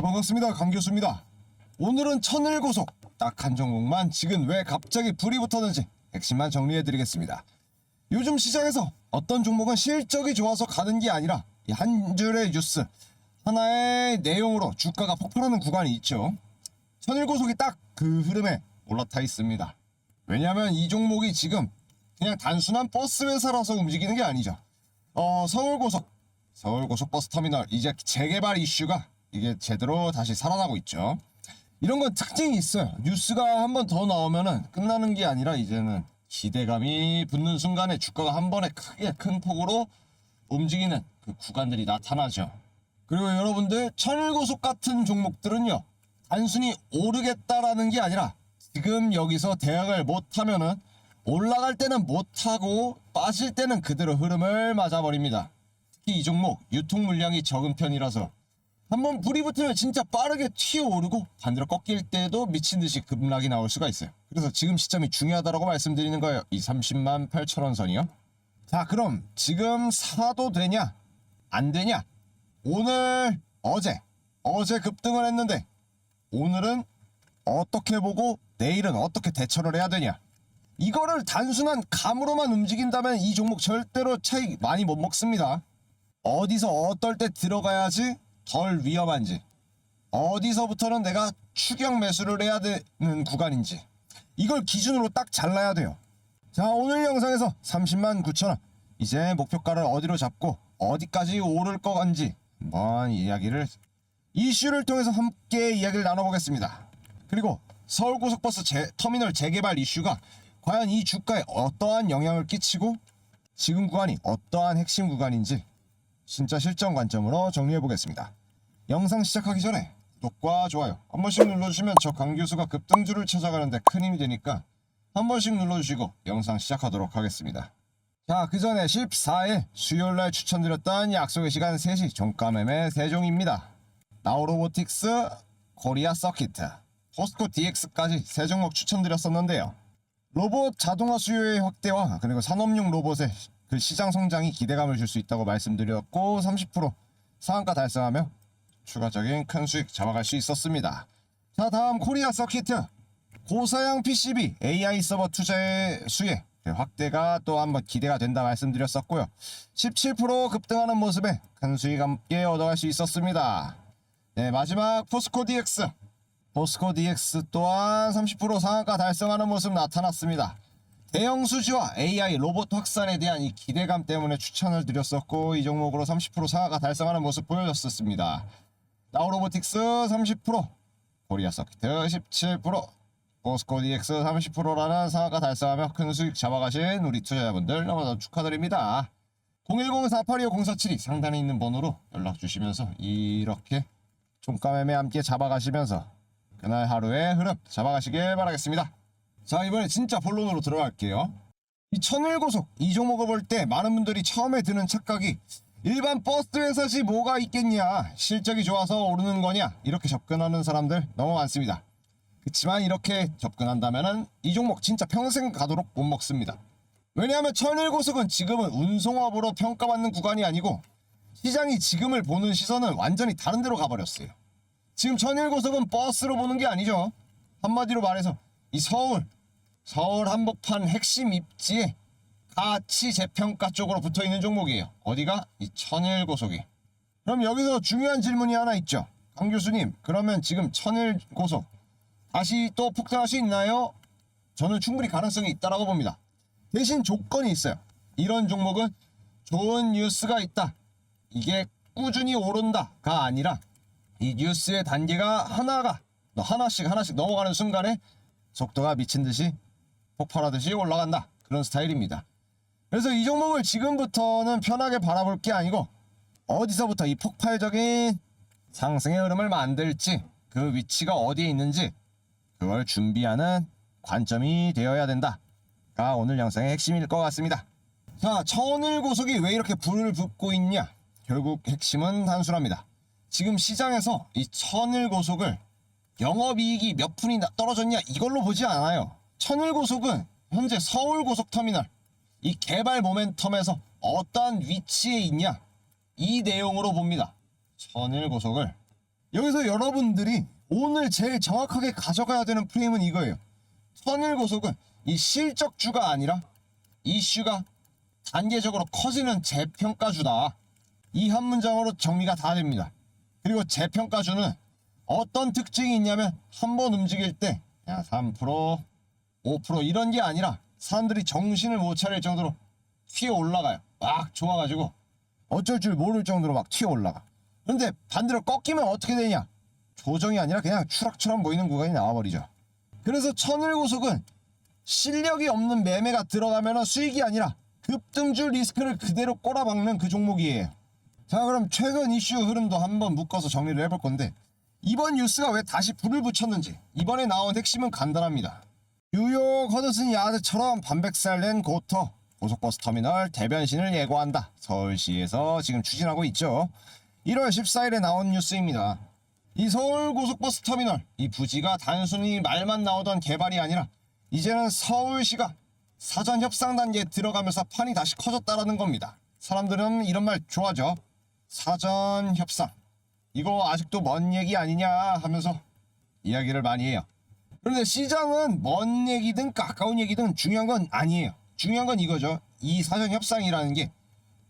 네 반갑습니다. 강 교수입니다. 오늘은 천일고속. 딱 한 종목만 지금 왜 갑자기 불이 붙었는지 핵심만 정리해드리겠습니다. 요즘 시장에서 어떤 종목은 실적이 좋아서 가는 게 아니라 이한 줄의 뉴스 하나의 내용으로 주가가 폭발하는 구간이 있죠. 천일고속이 딱 그 흐름에 올라타 있습니다. 왜냐하면 이 종목이 지금 그냥 단순한 버스 회사라서 움직이는 게 아니죠. 어 서울고속. 서울고속버스터미널 이제 재개발 이슈가 이게 제대로 다시 살아나고 있죠. 이런 건 특징이 있어요. 뉴스가 한 번 더 나오면은 끝나는 게 아니라 이제는 기대감이 붙는 순간에 주가가 한 번에 크게 큰 폭으로 움직이는 그 구간들이 나타나죠. 그리고 여러분들 천일고속 같은 종목들은요 단순히 오르겠다라는 게 아니라 지금 여기서 대응을 못하면은 올라갈 때는 못하고 빠질 때는 그대로 흐름을 맞아버립니다. 특히 이 종목 유통 물량이 적은 편이라서 한번 불이 붙으면 진짜 빠르게 튀어오르고 반대로 꺾일 때도 미친 듯이 급락이 나올 수가 있어요. 그래서 지금 시점이 중요하다고 말씀드리는 거예요. 이 30만 8천 원 선이요. 자, 그럼 지금 사도 되냐? 안 되냐? 오늘 어제 어제 급등을 했는데 오늘은 어떻게 보고 내일은 어떻게 대처를 해야 되냐? 이거를 단순한 감으로만 움직인다면 이 종목 절대로 차이 많이 못 먹습니다. 어디서 어떨 때 들어가야지 덜 위험한지 어디서부터는 내가 추격 매수를 해야 되는 구간인지 이걸 기준으로 딱 잘라야 돼요. 자 오늘 영상에서 30만 9천원. 이제 목표가를 어디로 잡고 어디까지 오를 건지 한번 이야기를 이슈를 통해서 함께 이야기를 나눠보겠습니다. 그리고 서울고속버스 재- 터미널 재개발 이슈가 과연 이 주가에 어떠한 영향을 끼치고 지금 구간이 어떠한 핵심 구간인지 진짜 실전 관점으로 정리해 보겠습니다. 영상 시작하기 전에 구독과 좋아요 한 번씩 눌러주시면 저 강 교수가 급등주를 찾아가는데 큰 힘이 되니까 한 번씩 눌러주시고 영상 시작하도록 하겠습니다. 자, 그 전에 14일 수요일날 추천드렸던 약속의 시간 3시 종가 매매 세종입니다. 나우로보틱스, 코리아 서키트, 포스코 DX까지 세 종목 추천드렸었는데요. 로봇 자동화 수요의 확대와 그리고 산업용 로봇의 그 시장 성장이 기대감을 줄 수 있다고 말씀드렸고 30% 상한가 달성하며 추가적인 큰 수익 잡아갈 수 있었습니다. 자 다음 코리아 서키트 고사양 PCB AI 서버 투자의 수혜 확대가 또 한번 기대가 된다 말씀드렸었고요. 17% 급등하는 모습에 큰 수익 함께 얻어갈 수 있었습니다. 네 마지막 포스코 DX 포스코 DX 또한 30% 상한가 달성하는 모습 나타났습니다. 대형 수지와 AI 로봇 확산에 대한 이 기대감 때문에 추천을 드렸었고 이 종목으로 30% 상한가 달성하는 모습 보여줬었습니다. 나우로보틱스 30%, 코리아 서키트 17%, 포스코 DX 30%라는 상한가 달성하며 큰 수익 잡아가신 우리 투자자분들 너무나 축하드립니다. 010-482-0472 상단에 있는 번호로 연락 주시면서 이렇게 종가 매매 함께 잡아가시면서 그날 하루의 흐름 잡아가시길 바라겠습니다. 자 이번에 진짜 본론으로 들어갈게요. 이 천일고속 이 종목을 볼 때 많은 분들이 처음에 드는 착각이 일반 버스 회사지 뭐가 있겠냐 실적이 좋아서 오르는 거냐 이렇게 접근하는 사람들 너무 많습니다. 그렇지만 이렇게 접근한다면은 이 종목 진짜 평생 가도록 못 먹습니다. 왜냐하면 천일고속은 지금은 운송업으로 평가받는 구간이 아니고 시장이 지금을 보는 시선은 완전히 다른 데로 가버렸어요. 지금 천일고속은 버스로 보는 게 아니죠. 한마디로 말해서 이 서울 서울 한복판 핵심 입지에 가치 재평가 쪽으로 붙어 있는 종목이에요. 어디가? 이 천일고속이. 그럼 여기서 중요한 질문이 하나 있죠. 강 교수님, 그러면 지금 천일고속 다시 또 폭등할 수 있나요? 저는 충분히 가능성이 있다라고 봅니다. 대신 조건이 있어요. 이런 종목은 좋은 뉴스가 있다. 이게 꾸준히 오른다가 아니라 이 뉴스의 단계가 하나가 너 하나씩 하나씩 넘어가는 순간에 속도가 미친 듯이 폭발하듯이 올라간다 그런 스타일입니다. 그래서 이 종목을 지금부터는 편하게 바라볼 게 아니고 어디서부터 이 폭발적인 상승의 흐름을 만들지 그 위치가 어디에 있는지 그걸 준비하는 관점이 되어야 된다가 오늘 영상의 핵심일 것 같습니다. 자, 천일고속이 왜 이렇게 불을 붙고 있냐? 결국 핵심은 단순합니다. 지금 시장에서 이 천일고속을 영업이익이 몇 푼이 나- 떨어졌냐 이걸로 보지 않아요. 천일고속은 현재 서울고속터미널 이 개발 모멘텀에서 어떠한 위치에 있냐 이 내용으로 봅니다. 천일 고속을 여기서 여러분들이 오늘 제일 정확하게 가져가야 되는 프레임은 이거예요. 천일 고속은 이 실적주가 아니라 이슈가 단계적으로 커지는 재평가주다. 이 한 문장으로 정리가 다 됩니다. 그리고 재평가주는 어떤 특징이 있냐면 한 번 움직일 때 야, 3%, 5% 이런 게 아니라 사람들이 정신을 못 차릴 정도로 튀어 올라가요. 막 좋아가지고 어쩔 줄 모를 정도로 막 튀어 올라가. 그런데 반대로 꺾이면 어떻게 되냐? 조정이 아니라 그냥 추락처럼 보이는 구간이 나와버리죠. 그래서 천일고속은 실력이 없는 매매가 들어가면 수익이 아니라 급등주 리스크를 그대로 꼬라박는 그 종목이에요. 자 그럼 최근 이슈 흐름도 한번 묶어서 정리를 해볼 건데 이번 뉴스가 왜 다시 불을 붙였는지 이번에 나온 핵심은 간단합니다. 뉴욕 허드슨 야드처럼 반백살 낸 고터 고속버스 터미널 대변신을 예고한다. 서울시에서 지금 추진하고 있죠. 1월 14일에 나온 뉴스입니다. 이 서울 고속버스 터미널 이 부지가 단순히 말만 나오던 개발이 아니라 이제는 서울시가 사전 협상 단계에 들어가면서 판이 다시 커졌다라는 겁니다. 사람들은 이런 말 좋아하죠. 사전 협상. 이거 아직도 먼 얘기 아니냐 하면서 이야기를 많이 해요. 그런데 시장은 먼 얘기든 가까운 얘기든 중요한 건 아니에요. 중요한 건 이거죠. 이 사전 협상이라는 게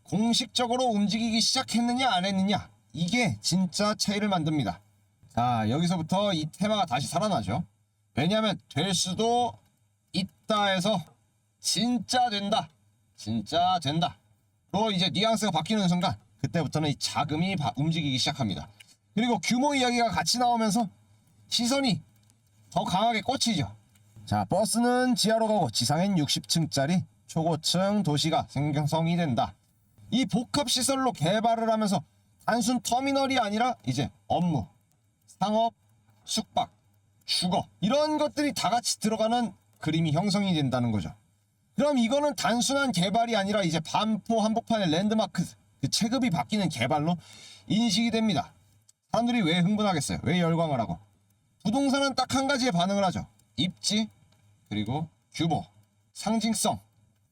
공식적으로 움직이기 시작했느냐 안 했느냐 이게 진짜 차이를 만듭니다. 자 여기서부터 이 테마가 다시 살아나죠. 왜냐하면 될 수도 있다 해서 진짜 된다, 진짜 된다. 로 이제 뉘앙스가 바뀌는 순간 그때부터는 이 자금이 바- 움직이기 시작합니다. 그리고 규모 이야기가 같이 나오면서 시선이 더 강하게 꽂히죠. 자, 버스는 지하로 가고 지상엔 60층짜리 초고층 도시가 생성이 된다. 이 복합 시설로 개발을 하면서 단순 터미널이 아니라 이제 업무, 상업, 숙박, 주거 이런 것들이 다 같이 들어가는 그림이 형성이 된다는 거죠. 그럼 이거는 단순한 개발이 아니라 이제 반포 한복판의 랜드마크 그 체급이 바뀌는 개발로 인식이 됩니다. 사람들이 왜 흥분하겠어요? 왜 열광을 하고? 부동산은 딱 한 가지에 반응을 하죠. 입지, 그리고 규모, 상징성.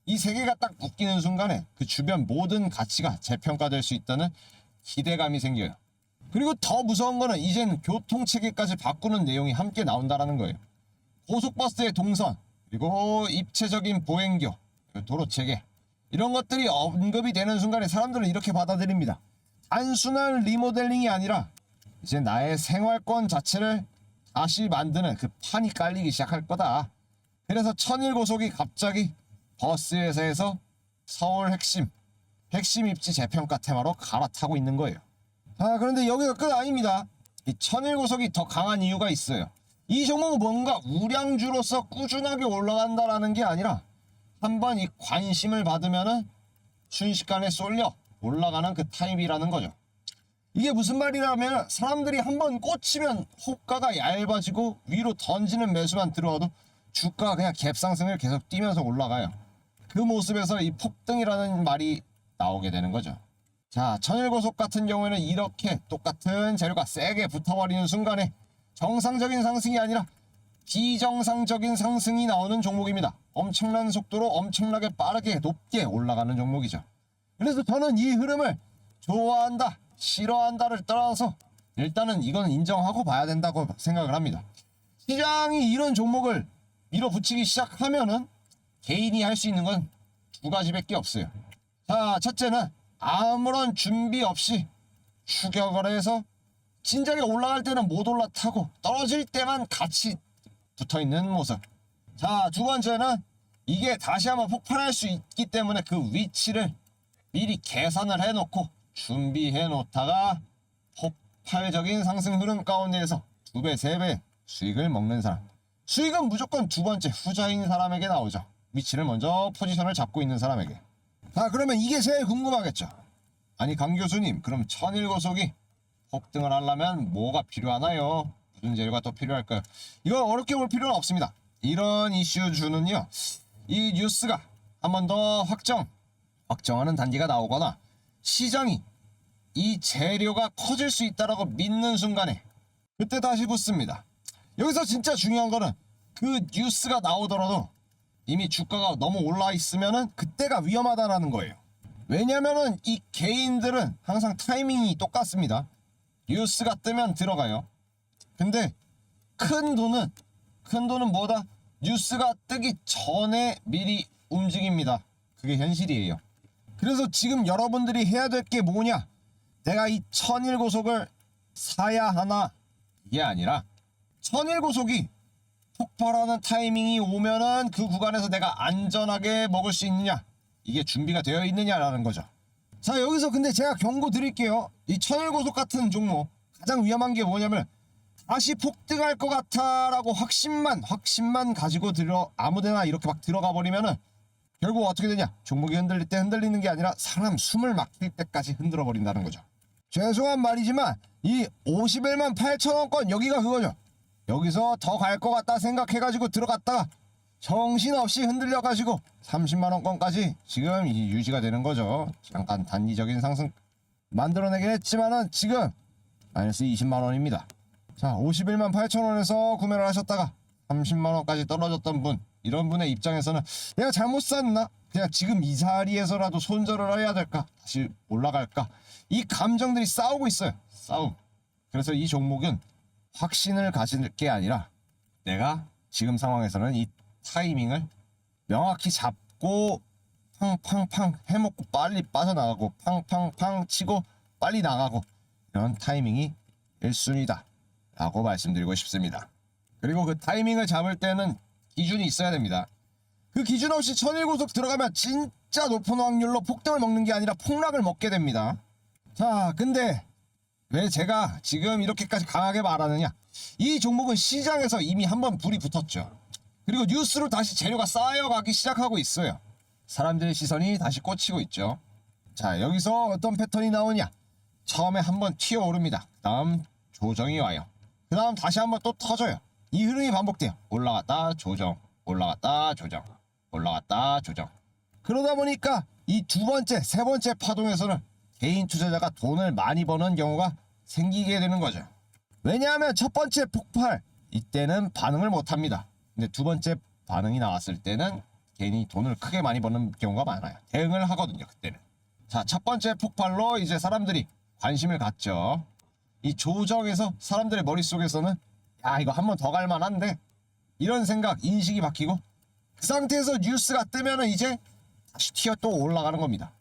이 세 개가 딱 묶이는 순간에 그 주변 모든 가치가 재평가될 수 있다는 기대감이 생겨요. 그리고 더 무서운 거는 이젠 교통 체계까지 바꾸는 내용이 함께 나온다라는 거예요. 고속버스의 동선, 그리고 입체적인 보행교, 도로 체계 이런 것들이 언급이 되는 순간에 사람들은 이렇게 받아들입니다. 단순한 리모델링이 아니라 이제 나의 생활권 자체를 다시 만드는 그 판이 깔리기 시작할 거다. 그래서 천일고속이 갑자기 버스 회사에서 서울 핵심 핵심 입지 재평가 테마로 갈아타고 있는 거예요. 아 그런데 여기가 끝 아닙니다. 이 천일고속이 더 강한 이유가 있어요. 이 종목은 뭔가 우량주로서 꾸준하게 올라간다라는 게 아니라 한번 이 관심을 받으면은 순식간에 쏠려 올라가는 그 타입이라는 거죠. 이게 무슨 말이냐면 사람들이 한번 꽂히면 호가가 얇아지고 위로 던지는 매수만 들어와도 주가가 그냥 갭상승을 계속 뛰면서 올라가요. 그 모습에서 이 폭등이라는 말이 나오게 되는 거죠. 자, 천일고속 같은 경우에는 이렇게 똑같은 재료가 세게 붙어버리는 순간에 정상적인 상승이 아니라 비정상적인 상승이 나오는 종목입니다. 엄청난 속도로 엄청나게 빠르게 높게 올라가는 종목이죠. 그래서 저는 이 흐름을 좋아한다, 싫어한다를 떠나서 일단은 이건 인정하고 봐야 된다고 생각을 합니다. 시장이 이런 종목을 밀어붙이기 시작하면은 개인이 할 수 있는 건 두 가지밖에 없어요. 자, 첫째는 아무런 준비 없이 추격을 해서 진작에 올라갈 때는 못 올라타고 떨어질 때만 같이 붙어 있는 모습. 자, 두 번째는 이게 다시 한번 폭발할 수 있기 때문에 그 위치를 미리 계산을 해놓고 준비해 놓다가 폭발적인 상승 흐름 가운데에서 두 배, 세 배 수익을 먹는 사람. 수익은 무조건 두 번째 후자인 사람에게 나오죠. 위치를 먼저 포지션을 잡고 있는 사람에게. 자, 그러면 이게 제일 궁금하겠죠. 아니, 강 교수님, 그럼 천일고속이 폭등을 하려면 뭐가 필요하나요? 무슨 재료가 더 필요할까요? 이거 어렵게 볼 필요는 없습니다. 이런 이슈주는요, 이 뉴스가 한 번 더 확정, 확정하는 단계가 나오거나 시장이 이 재료가 커질 수 있다라고 믿는 순간에 그때 다시 붙습니다. 여기서 진짜 중요한 거는 그 뉴스가 나오더라도 이미 주가가 너무 올라 있으면은 그때가 위험하다라는 거예요. 왜냐면은 이 개인들은 항상 타이밍이 똑같습니다. 뉴스가 뜨면 들어가요. 근데 큰 돈은 큰 돈은 뭐다? 뉴스가 뜨기 전에 미리 움직입니다. 그게 현실이에요. 그래서 지금 여러분들이 해야 될 게 뭐냐? 내가 이 천일 고속을 사야 하나? 이게 아니라 천일 고속이 폭발하는 타이밍이 오면은 그 구간에서 내가 안전하게 먹을 수 있느냐? 이게 준비가 되어 있느냐라는 거죠. 자 여기서 근데 제가 경고 드릴게요. 이 천일 고속 같은 종목 가장 위험한 게 뭐냐면 다시 폭등할 것 같아라고 확신만 확신만 가지고 들어 아무데나 이렇게 막 들어가 버리면은 결국 어떻게 되냐? 종목이 흔들릴 때 흔들리는 게 아니라 사람 숨을 막힐 때까지 흔들어 버린다는 거죠. 죄송한 말이지만 이 51만 8천 원권 여기가 그거죠. 여기서 더 갈 것 같다 생각해가지고 들어갔다가 정신없이 흔들려가지고 30만 원권까지 지금 이 유지가 되는 거죠. 잠깐 단기적인 상승 만들어내긴 했지만은 지금 마이너스 20만 원입니다. 자, 51만 8천 원에서 구매를 하셨다가 30만 원까지 떨어졌던 분 이런 분의 입장에서는 내가 잘못 샀나? 그냥 지금 이 자리에서라도 손절을 해야 될까? 다시 올라갈까? 이 감정들이 싸우고 있어요. 싸움. 그래서 이 종목은 확신을 가질 게 아니라 내가 지금 상황에서는 이 타이밍을 명확히 잡고 팡팡팡 해먹고 빨리 빠져나가고 팡팡팡 치고 빨리 나가고 이런 타이밍이 1순위다 라고 말씀드리고 싶습니다. 그리고 그 타이밍을 잡을 때는 기준이 있어야 됩니다. 그 기준 없이 천일고속 들어가면 진짜 높은 확률로 폭등을 먹는 게 아니라 폭락을 먹게 됩니다. 자, 근데 왜 제가 지금 이렇게까지 강하게 말하느냐? 이 종목은 시장에서 이미 한번 불이 붙었죠. 그리고 뉴스로 다시 재료가 쌓여가기 시작하고 있어요. 사람들의 시선이 다시 꽂히고 있죠. 자, 여기서 어떤 패턴이 나오냐? 처음에 한번 튀어오릅니다. 다음 조정이 와요. 그 다음 다시 한번 또 터져요. 이 흐름이 반복돼요. 올라갔다 조정, 올라갔다 조정, 올라갔다 조정. 그러다 보니까 이 두 번째, 세 번째 파동에서는 개인 투자자가 돈을 많이 버는 경우가 생기게 되는 거죠. 왜냐하면 첫 번째 폭발 이때는 반응을 못 합니다. 근데 두 번째 반응이 나왔을 때는 개인이 돈을 크게 많이 버는 경우가 많아요. 대응을 하거든요. 그때는. 자, 첫 번째 폭발로 이제 사람들이 관심을 갖죠. 이 조정에서 사람들의 머릿속에서는 야, 이거 한 번 더 갈만한데 이런 생각, 인식이 바뀌고 그 상태에서 뉴스가 뜨면 은 이제 다시 튀어 또 올라가는 겁니다.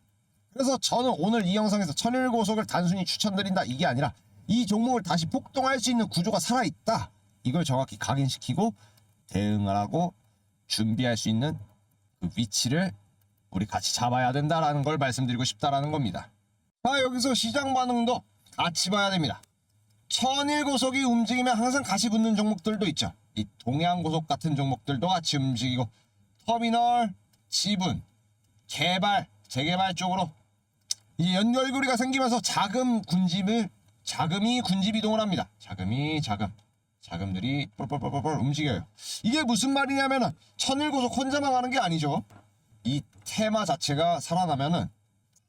그래서 저는 오늘 이 영상에서 천일고속을 단순히 추천드린다 이게 아니라 이 종목을 다시 폭동할 수 있는 구조가 살아있다. 이걸 정확히 각인시키고 대응을 하고 준비할 수 있는 그 위치를 우리 같이 잡아야 된다라는 걸 말씀드리고 싶다라는 겁니다. 자 여기서 시장 반응도 같이 봐야 됩니다. 천일고속이 움직이면 항상 같이 붙는 종목들도 있죠. 이 동양고속 같은 종목들도 같이 움직이고 터미널, 지분, 개발, 재개발 쪽으로 이제 연결고리가 생기면서 자금 군집을 자금이 군집 이동을 합니다. 자금이 자금 자금들이 뻘뻘뻘뻘 움직여요. 이게 무슨 말이냐면은 천일고속 혼자만 가는 게 아니죠. 이 테마 자체가 살아나면은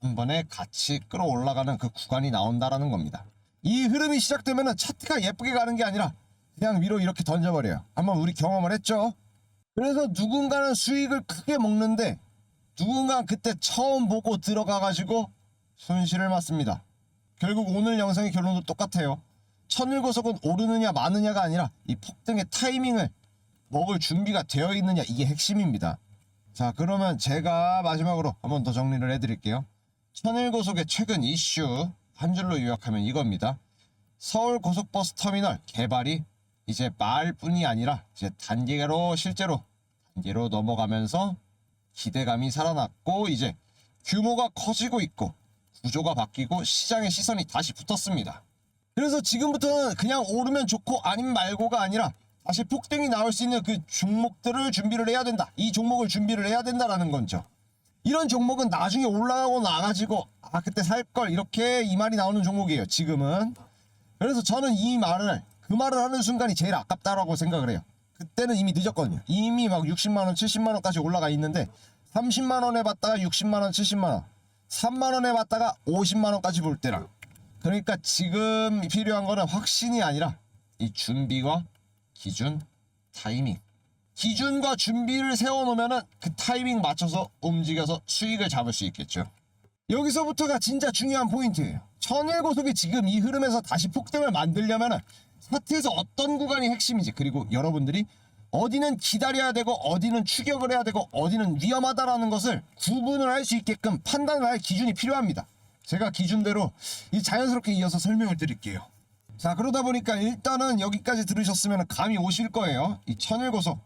한 번에 같이 끌어올라가는 그 구간이 나온다라는 겁니다. 이 흐름이 시작되면은 차트가 예쁘게 가는 게 아니라 그냥 위로 이렇게 던져버려요. 한번 우리 경험을 했죠. 그래서 누군가는 수익을 크게 먹는데 누군가 그때 처음 보고 들어가가지고 손실을 맞습니다. 결국 오늘 영상의 결론도 똑같아요. 천일고속은 오르느냐 마느냐가 아니라 이 폭등의 타이밍을 먹을 준비가 되어 있느냐 이게 핵심입니다. 자 그러면 제가 마지막으로 한번 더 정리를 해드릴게요. 천일고속의 최근 이슈 한 줄로 요약하면 이겁니다. 서울 고속버스 터미널 개발이 이제 말뿐이 아니라 이제 단계로 실제로 단계로 넘어가면서 기대감이 살아났고 이제 규모가 커지고 있고 구조가 바뀌고 시장의 시선이 다시 붙었습니다. 그래서 지금부터는 그냥 오르면 좋고 아니면 말고가 아니라 다시 폭등이 나올 수 있는 그 종목들을 준비를 해야 된다. 이 종목을 준비를 해야 된다라는 거죠. 이런 종목은 나중에 올라가고 나가지고 아 그때 살 걸 이렇게 이 말이 나오는 종목이에요. 지금은 그래서 저는 이 말을 그 말을 하는 순간이 제일 아깝다라고 생각을 해요. 그때는 이미 늦었거든요. 이미 막 60만 원, 70만 원까지 올라가 있는데 30만 원에 받다가 60만 원, 70만 원, 3만 원에 받다가 50만 원까지 볼 때랑 그러니까 지금 필요한 거는 확신이 아니라 이 준비와 기준, 타이밍. 기준과 준비를 세워놓으면은 그 타이밍 맞춰서 움직여서 수익을 잡을 수 있겠죠. 여기서부터가 진짜 중요한 포인트예요. 천일고속이 지금 이 흐름에서 다시 폭등을 만들려면 차트에서 어떤 구간이 핵심인지 그리고 여러분들이 어디는 기다려야 되고 어디는 추격을 해야 되고 어디는 위험하다라는 것을 구분을 할 수 있게끔 판단을 할 기준이 필요합니다. 제가 기준대로 이 자연스럽게 이어서 설명을 드릴게요. 자 그러다 보니까 일단은 여기까지 들으셨으면 감이 오실 거예요. 이 천일고속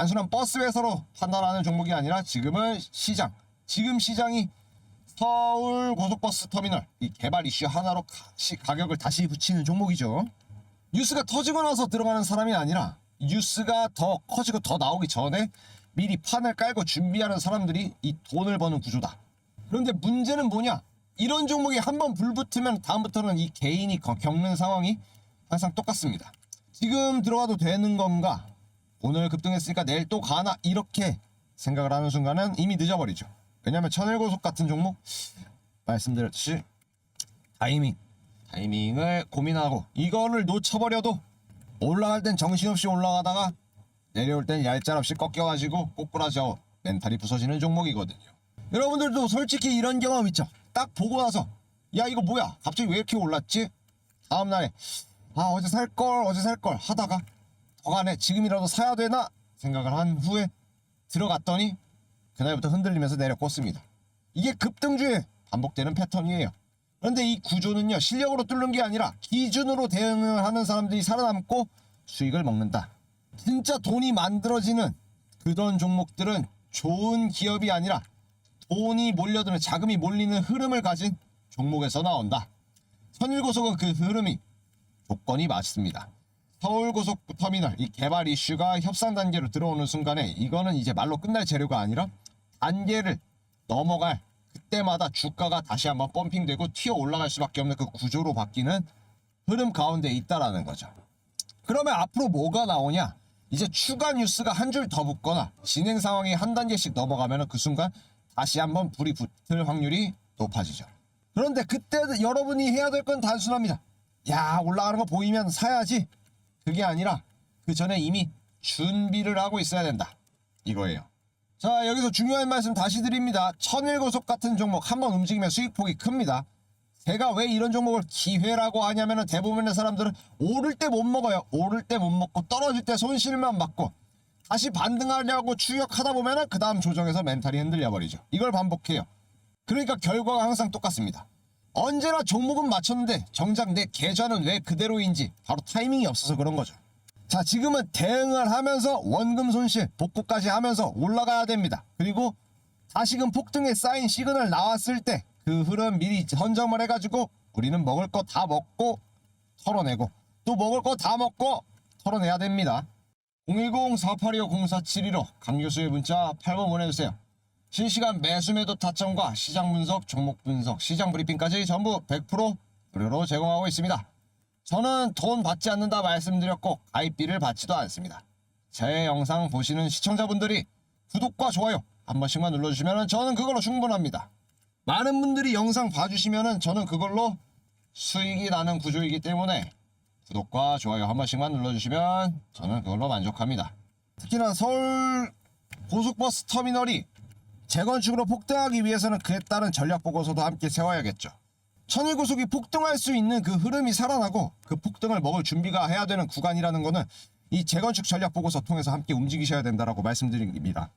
단순한 버스 회사로 판단하는 종목이 아니라 지금은 시장 지금 시장이 서울 고속버스 터미널 이 개발 이슈 하나로 가격을 다시 붙이는 종목이죠. 뉴스가 터지고 나서 들어가는 사람이 아니라 뉴스가 더 커지고 더 나오기 전에 미리 판을 깔고 준비하는 사람들이 이 돈을 버는 구조다. 그런데 문제는 뭐냐? 이런 종목이 한번 불붙으면 다음부터는 이 개인이 거- 겪는 상황이 항상 똑같습니다. 지금 들어가도 되는 건가? 오늘 급등했으니까 내일 또 가나? 이렇게 생각을 하는 순간은 이미 늦어버리죠. 왜냐하면 천일고속 같은 종목 말씀드렸듯이 타이밍 타이밍을 고민하고 이거를 놓쳐버려도 올라갈 땐 정신없이 올라가다가 내려올 땐 얄짤없이 꺾여가지고 꼬꾸라져 멘탈이 부서지는 종목이거든요. 여러분들도 솔직히 이런 경험 있죠? 딱 보고 나서 야 이거 뭐야 갑자기 왜 이렇게 올랐지? 다음날에 아 어제 살걸 어제 살걸 하다가 더 가네 지금이라도 사야 되나 생각을 한 후에 들어갔더니 그날부터 흔들리면서 내려 꽂습니다. 이게 급등주에 반복되는 패턴이에요. 그런데 이 구조는요 실력으로 뚫는 게 아니라 기준으로 대응을 하는 사람들이 살아남고 수익을 먹는다. 진짜 돈이 만들어지는 그런 종목들은 좋은 기업이 아니라 돈이 몰려드는 자금이 몰리는 흐름을 가진 종목에서 나온다. 천일고속은 그 흐름이 조건이 맞습니다. 서울고속터미널 이 개발 이슈가 협상 단계로 들어오는 순간에 이거는 이제 말로 끝날 재료가 아니라 단계를 넘어갈 그때마다 주가가 다시 한번 펌핑되고 튀어 올라갈 수밖에 없는 그 구조로 바뀌는 흐름 가운데 있다라는 거죠. 그러면 앞으로 뭐가 나오냐? 이제 추가 뉴스가 한 줄 더 붙거나 진행 상황이 한 단계씩 넘어가면 그 순간 다시 한번 불이 붙을 확률이 높아지죠. 그런데 그때 여러분이 해야 될 건 단순합니다. 야 올라가는 거 보이면 사야지. 그게 아니라 그 전에 이미 준비를 하고 있어야 된다. 이거예요. 자 여기서 중요한 말씀 다시 드립니다. 천일고속 같은 종목 한번 움직이면 수익폭이 큽니다. 제가 왜 이런 종목을 기회라고 하냐면은 대부분의 사람들은 오를 때 못 먹어요. 오를 때 못 먹고 떨어질 때 손실만 받고 다시 반등하려고 추격하다 보면은 그 다음 조정에서 멘탈이 흔들려 버리죠. 이걸 반복해요. 그러니까 결과가 항상 똑같습니다. 언제나 종목은 맞췄는데 정작 내 계좌는 왜 그대로인지 바로 타이밍이 없어서 그런 거죠. 자 지금은 대응을 하면서 원금 손실 복구까지 하면서 올라가야 됩니다. 그리고 다시금 폭등에 쌓인 시그널 나왔을 때 그 흐름 미리 선점을 해가지고 우리는 먹을 거 다 먹고 털어내고 또 먹을 거 다 먹고 털어내야 됩니다. 010-4825-0471로 강교수의 문자 8번 보내주세요. 실시간 매수 매도 타점과 시장 분석, 종목 분석, 시장 브리핑까지 전부 100% 무료로 제공하고 있습니다. 저는 돈 받지 않는다 말씀드렸고 가입비를 받지도 않습니다. 제 영상 보시는 시청자분들이 구독과 좋아요 한 번씩만 눌러주시면 저는 그걸로 충분합니다. 많은 분들이 영상 봐주시면 저는 그걸로 수익이 나는 구조이기 때문에 구독과 좋아요 한 번씩만 눌러주시면 저는 그걸로 만족합니다. 특히나 서울 고속버스 터미널이 재건축으로 폭등하기 위해서는 그에 따른 전략 보고서도 함께 세워야겠죠. 천일고속이 폭등할 수 있는 그 흐름이 살아나고 그 폭등을 먹을 준비가 해야 되는 구간이라는 거는 이 재건축 전략 보고서 통해서 함께 움직이셔야 된다라고 말씀드립니다.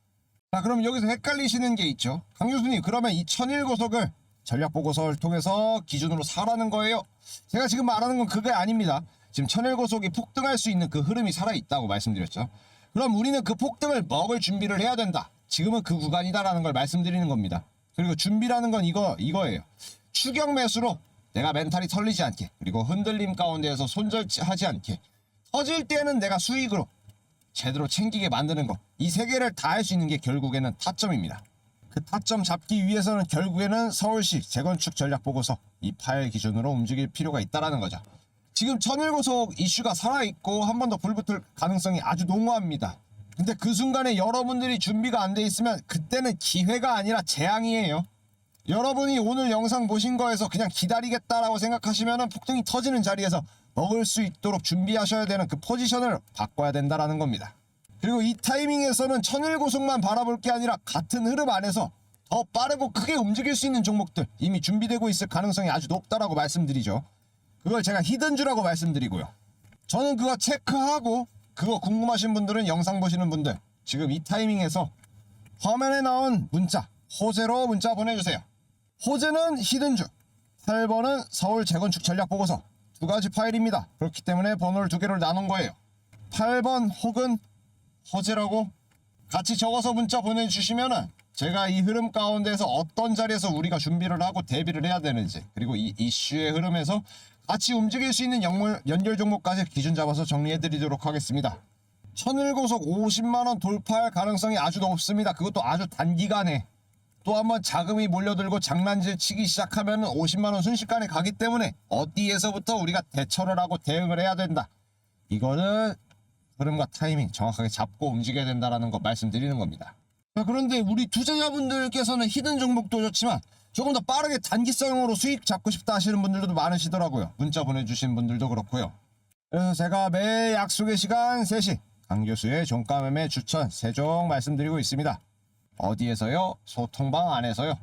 자 그럼 여기서 헷갈리시는 게 있죠. 강 교수님 그러면 이 천일고속을 전략 보고서를 통해서 기준으로 사라는 거예요. 제가 지금 말하는 건 그게 아닙니다. 지금 천일고속이 폭등할 수 있는 그 흐름이 살아 있다고 말씀드렸죠. 그럼 우리는 그 폭등을 먹을 준비를 해야 된다. 지금은 그 구간이다라는 걸 말씀드리는 겁니다. 그리고 준비라는 건 이거 이거예요. 추격 매수로 내가 멘탈이 털리지 않게 그리고 흔들림 가운데에서 손절하지 않게 터질 때는 내가 수익으로 제대로 챙기게 만드는 것. 이 세 개를 다 할 수 있는 게 결국에는 타점입니다. 그 타점 잡기 위해서는 결국에는 서울시 재건축 전략 보고서 이 파일 기준으로 움직일 필요가 있다라는 거죠. 지금 천일고속 이슈가 살아있고 한 번 더 불붙을 가능성이 아주 농후합니다. 근데 그 순간에 여러분들이 준비가 안 돼 있으면 그때는 기회가 아니라 재앙이에요. 여러분이 오늘 영상 보신 거에서 그냥 기다리겠다라고 생각하시면 폭등이 터지는 자리에서 먹을 수 있도록 준비하셔야 되는 그 포지션을 바꿔야 된다라는 겁니다. 그리고 이 타이밍에서는 천일고속만 바라볼 게 아니라 같은 흐름 안에서 더 빠르고 크게 움직일 수 있는 종목들 이미 준비되고 있을 가능성이 아주 높다라고 말씀드리죠. 그걸 제가 히든주라고 말씀드리고요. 저는 그거 체크하고 그거 궁금하신 분들은 영상 보시는 분들 지금 이 타이밍에서 화면에 나온 문자 호재로 문자 보내주세요. 호재는 히든주, 8번은 서울 재건축 전략 보고서 두 가지 파일입니다. 그렇기 때문에 번호를 두 개를 나눈 거예요. 8번 혹은 호재라고 같이 적어서 문자 보내주시면은 제가 이 흐름 가운데서 어떤 자리에서 우리가 준비를 하고 대비를 해야 되는지 그리고 이 이슈의 흐름에서 같이 움직일 수 있는 연결, 종목까지 기준 잡아서 정리해 드리도록 하겠습니다. 천일고속 50만원 돌파할 가능성이 아주 높습니다. 그것도 아주 단기간에 또 한번 자금이 몰려들고 장난질 치기 시작하면 50만원 순식간에 가기 때문에 어디에서부터 우리가 대처를 하고 대응을 해야 된다. 이거는 흐름과 타이밍 정확하게 잡고 움직여야 된다라는 거 말씀드리는 겁니다. 자, 그런데 우리 투자자분들께서는 히든 종목도 좋지만 조금 더 빠르게 단기성으로 수익 잡고 싶다 하시는 분들도 많으시더라고요. 문자 보내주신 분들도 그렇고요. 그래서 제가 매 약속의 시간 3시 강 교수의 종가 매매 추천 세종 말씀드리고 있습니다. 어디에서요? 소통방 안에서요.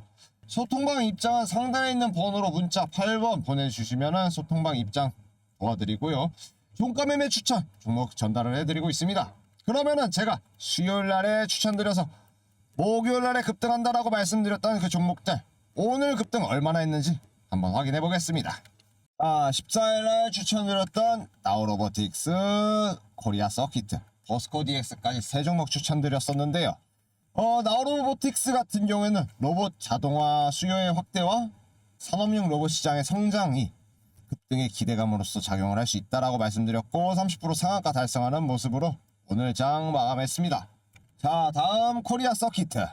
소통방 입장은 상단에 있는 번호로 문자 8번 보내주시면 소통방 입장 도와드리고요. 종가 매매 추천 종목 전달을 해드리고 있습니다. 그러면은 제가 수요일 날에 추천드려서 목요일 날에 급등한다라고 말씀드렸던 그 종목들 오늘 급등 얼마나 했는지 한번 확인해 보겠습니다. 아, 14일 날 추천드렸던 나우로보틱스, 코리아 서키트, 버스코 DX까지 세 종목 추천드렸었는데요. 어, 나우로보틱스 같은 경우에는 로봇 자동화 수요의 확대와 산업용 로봇 시장의 성장이 급등의 기대감으로서 작용을 할 수 있다라고 말씀드렸고 30% 상한가 달성하는 모습으로 오늘 장 마감했습니다. 자, 다음 코리아 서키트.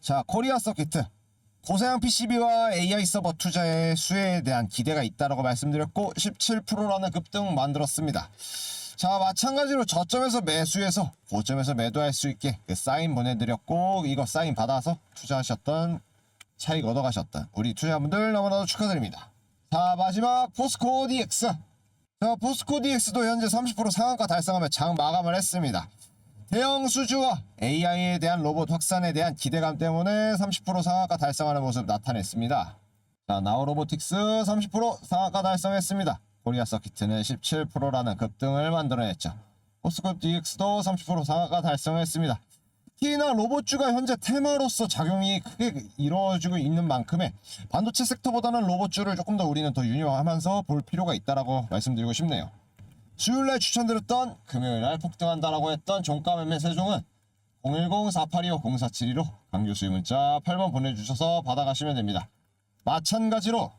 자, 코리아 서키트. 고사양 PCB와 AI 서버 투자의 수혜에 대한 기대가 있다라고 말씀드렸고 17%라는 급등 만들었습니다. 자 마찬가지로 저점에서 매수해서 고점에서 매도할 수 있게 그 사인 보내드렸고 이거 사인 받아서 투자하셨던 차익 얻어가셨던 우리 투자분들 너무나도 축하드립니다. 자 마지막 포스코 DX 자 포스코 DX도 현재 30% 상한가 달성하며 장 마감을 했습니다. 대형 수주와 AI에 대한 로봇 확산에 대한 기대감 때문에 30% 상한가 달성하는 모습 나타냈습니다. 자, 나우로보틱스 30% 상한가 달성했습니다. 코리아 서키트는 17%라는 급등을 만들어냈죠. 포스코 DX도 30% 상한가 달성했습니다. 특히나 로봇주가 현재 테마로서 작용이 크게 이루어지고 있는 만큼에 반도체 섹터보다는 로봇주를 조금 더 우리는 더 유념하면서 볼 필요가 있다라고 말씀드리고 싶네요. 수요일날 추천드렸던 금요일날 폭등한다라고 했던 종가 매매 세종은 010-482-0472로 강교수의 문자 8번 보내주셔서 받아가시면 됩니다. 마찬가지로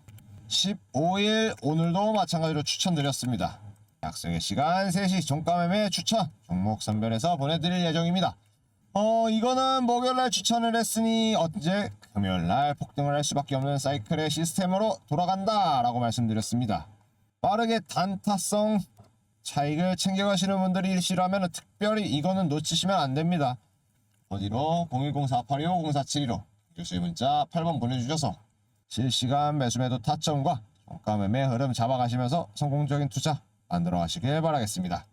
15일 오늘도 마찬가지로 추천드렸습니다. 약속의 시간 3시 종가 매매 추천 종목 선별해서 보내드릴 예정입니다. 어 이거는 목요일날 추천을 했으니 언제 금요일날 폭등을 할 수밖에 없는 사이클의 시스템으로 돌아간다 라고 말씀드렸습니다. 빠르게 단타성 차익을 챙겨가시는 분들이 일시라면 특별히 이거는 놓치시면 안 됩니다. 어디로 010-482-0472로 교수의 문자 8번 보내주셔서 실시간 매수매도 타점과 종가 매매 흐름 잡아가시면서 성공적인 투자 만들어 가시길 바라겠습니다.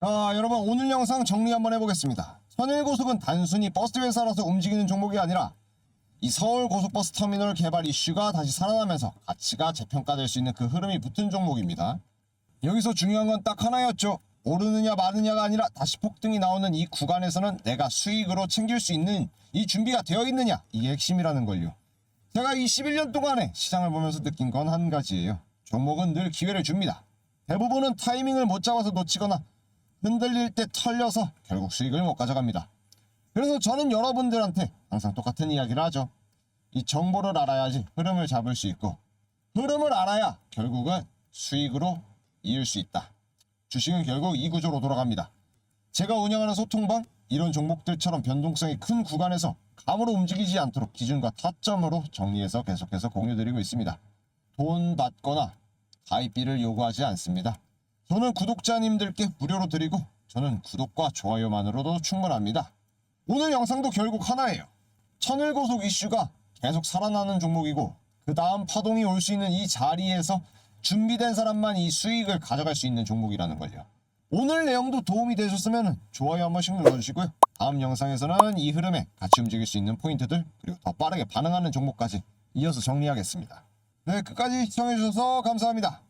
자 여러분 오늘 영상 정리 한번 해보겠습니다. 선일고속은 단순히 버스 회사라서 움직이는 종목이 아니라 이 서울 고속버스 터미널 개발 이슈가 다시 살아나면서 가치가 재평가될 수 있는 그 흐름이 붙은 종목입니다. 여기서 중요한 건 딱 하나였죠. 오르느냐 마느냐가 아니라 다시 폭등이 나오는 이 구간에서는 내가 수익으로 챙길 수 있는 이 준비가 되어 있느냐 이게 핵심이라는 걸요. 제가 이 11년 동안에 시장을 보면서 느낀 건 한 가지예요. 종목은 늘 기회를 줍니다. 대부분은 타이밍을 못 잡아서 놓치거나 흔들릴 때 털려서 결국 수익을 못 가져갑니다. 그래서 저는 여러분들한테 항상 똑같은 이야기를 하죠. 이 정보를 알아야지 흐름을 잡을 수 있고 흐름을 알아야 결국은 수익으로 이을 수 있다. 주식은 결국 이 구조로 돌아갑니다. 제가 운영하는 소통방 이런 종목들처럼 변동성이 큰 구간에서 감으로 움직이지 않도록 기준과 타점으로 정리해서 계속해서 공유드리고 있습니다. 돈 받거나 가입비를 요구하지 않습니다. 저는 구독자님들께 무료로 드리고 저는 구독과 좋아요만으로도 충분합니다. 오늘 영상도 결국 하나예요. 천일고속 이슈가 계속 살아나는 종목이고 그 다음 파동이 올 수 있는 이 자리에서 준비된 사람만 이 수익을 가져갈 수 있는 종목이라는 걸요. 오늘 내용도 도움이 되셨으면 좋아요 한 번씩 눌러주시고요. 다음 영상에서는 이 흐름에 같이 움직일 수 있는 포인트들 그리고 더 빠르게 반응하는 종목까지 이어서 정리하겠습니다. 네, 끝까지 시청해주셔서 감사합니다.